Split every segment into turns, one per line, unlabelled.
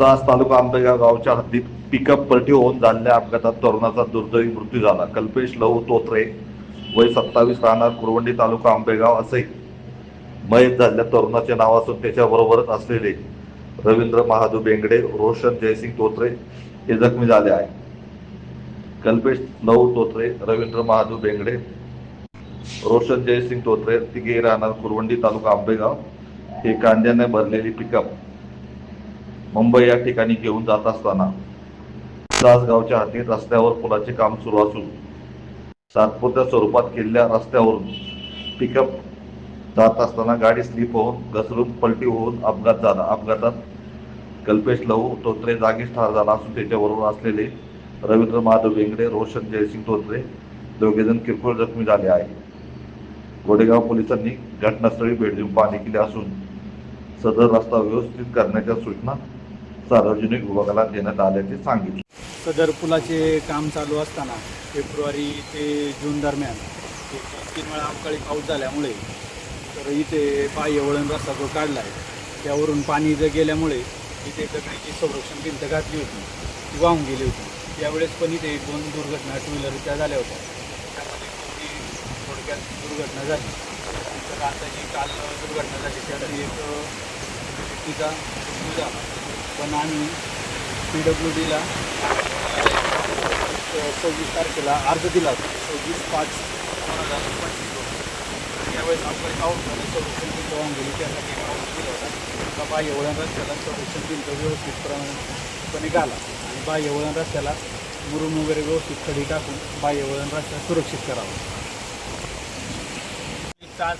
चास तालुका आंबेगाव गावच्या हद्दीत पिकअप पलटी होऊन झालेल्या अपघातात तरुणाचा दुर्दैवी मृत्यू झाला. कल्पेश लहू तोत्रे वय सत्तावीस राहणार कुरवंडी तालुका आंबेगाव असे मयत झालेल्या तरुणाचे नाव असून त्याच्याबरोबरच असलेले रवींद्र महादू बेंगडे रोशन जयसिंग तोत्रे हे जखमी झाले आहे कल्पेश लहू तोत्रे रवींद्र महादू बेंगडे रोशन जयसिंग तोत्रे तिघे राहणार कुरवंडी तालुका आंबेगाव. हे कांद्याने भरलेली पिकअप मुंबई या ठिकाणी घेऊन जात असताना तासगावच्या हाती रस्त्यावर पुलाचे काम सुरू असून तात्पुरत्या स्वरूपात केलेल्या रस्त्यावरून पिकअप जात असताना गाडी स्लिप होऊन घसरून पलटी होऊन अपघात झाला. अपघातात कल्पेश लहू तोत्रे जागीच ठार झाला असून त्याच्याबरोबर असलेले रवींद्र महादेव बेंगडे रोशन जयसिंग तोत्रे दोघेजण किरकोळ जखमी झाले आहे गोडेगाव पोलिसांनी घटनास्थळी भेट देऊन पाहणी केली असून सदर रस्ता व्यवस्थित करण्याच्या सूचना सार्वजनिक विभागाला देण्यात आल्याचे सांगितले.
सदर पुलाचे काम चालू असताना फेब्रुवारी ते जून दरम्यान एक तीन वेळा अवकाळी पाऊस झाल्यामुळे तर इथे बाह्य वळण रस्ता जो काढला आहे त्यावरून पाणी जर गेल्यामुळे इथे दगडीची संरक्षण भिंत घातली होती ती वाहून गेली होती. त्यावेळेस पण इथे दोन दुर्घटना टू व्हीलरच्या झाल्या होत्या. त्यामध्ये थोडक्यात दुर्घटना झाली. तर आता जी काल दुर्घटना झाली. त्यात एक व्यक्तीचा मृत्यू झाला. पण आम्ही पी डब्ल्यू डीला सव्वीस तारखेला अर्ज दिला होता. सव्वीस पाच दोन हजार पंचवीस. त्यावेळेस आपण पाऊस झालं संरक्षण भिंत वाहून गेली. त्यासाठी पाऊस दिला होता. का बाह्य वळण रस्त्याला संरक्षण भिंत प्रमाणपणे घाला. आणि बाह्य वळण रस्त्याला मुरुम वगैरे व्यवस्थित खडी टाकून बाह्य वळण रस्ता सुरक्षित करावा.
तास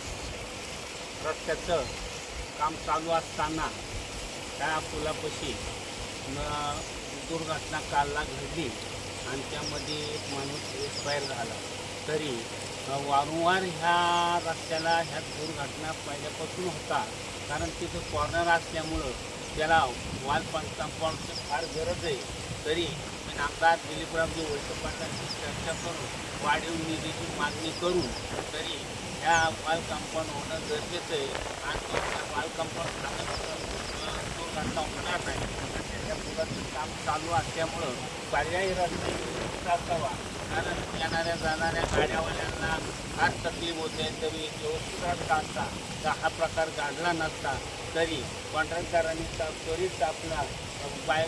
रस्त्याचं काम चालू असताना त्या पुलापाशी न- दुर्घटना कालला घडली आणि त्यामध्ये एक माणूस एक्सपायर झाला. तरी वारंवार ह्या रस्त्याला ह्या दुर्घटना पहिल्यापासून होता. कारण तिथं कॉर्नर असल्यामुळं त्याला वाल कंपाऊंडची फार गरज आहे. तरी मी नामदार दिलीपरावजी वळसे पाटलांशी चर्चा करून वाढीव निधीची मागणी करून तरी ह्या वाल कंपाऊंड होणं गरजेचं आहे. आणि वाल कंपाऊंड झाल्यानंतर होणार नाही. त्याच्या पुलाचं काम चालू असल्यामुळं पर्यायी रस्ते व्यवस्थित असावा कारण येणाऱ्या जाणाऱ्या गाड्यावाल्यांना फार तकलीफ होते तरी व्यवस्थित रस्ता तर हा प्रकार घडला नसता तरी कॉन्ट्रॅक्टरांनी ता- त्वरित आपला बाय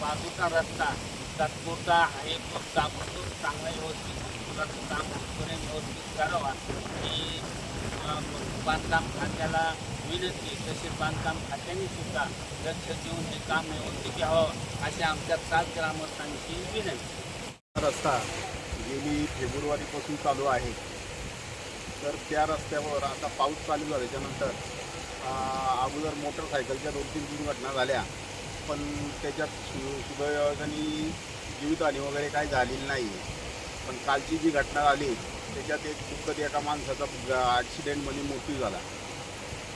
बाजूचा रस्ता तात्पुरता आहे तो ताबडतोब चांगला व्यवस्थित पुलाचं काम होईपर्यंत व्यवस्थित करावा की बांधकाम खात्याला विनंती तसेच बांधकाम खात्याने सुद्धा लक्ष देऊन हे काम व्यवस्थित घ्यावं अशा आमच्या सात ग्रामस्थांची विनंती
रस्ता गेली फेब्रुवारीपासून चालू आहे तर त्या रस्त्यावर आता पाऊस चालू झाल्याच्यानंतर अगोदर मोटरसायकलच्या दोन तीन दुर्घटना झाल्या पण त्याच्यात सुदैवानी जीवितहानी वगैरे काही झालेली नाही. पण कालची जी घटना झाली त्याच्यात एक दुःखद एका माणसाचा ॲक्सिडेंटमध्ये म्हणजे मृत्यू झाला.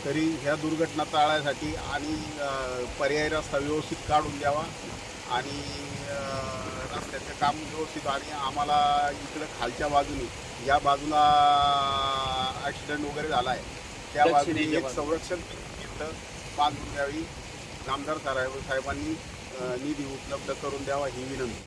तरी ह्या दुर्घटना टाळायसाठी आणि पर्यायी रस्ता व्यवस्थित काढून द्यावा आणि रस्त्याचं काम व्यवस्थित आणि आम्हाला इकडं खालच्या बाजूने या बाजूला ॲक्सिडेंट वगैरे झाला आहे त्या बाजूने एक. संरक्षण बांधून द्यावी नामदार साहेब साहेबांनी निधी उपलब्ध करून द्यावा ही विनंती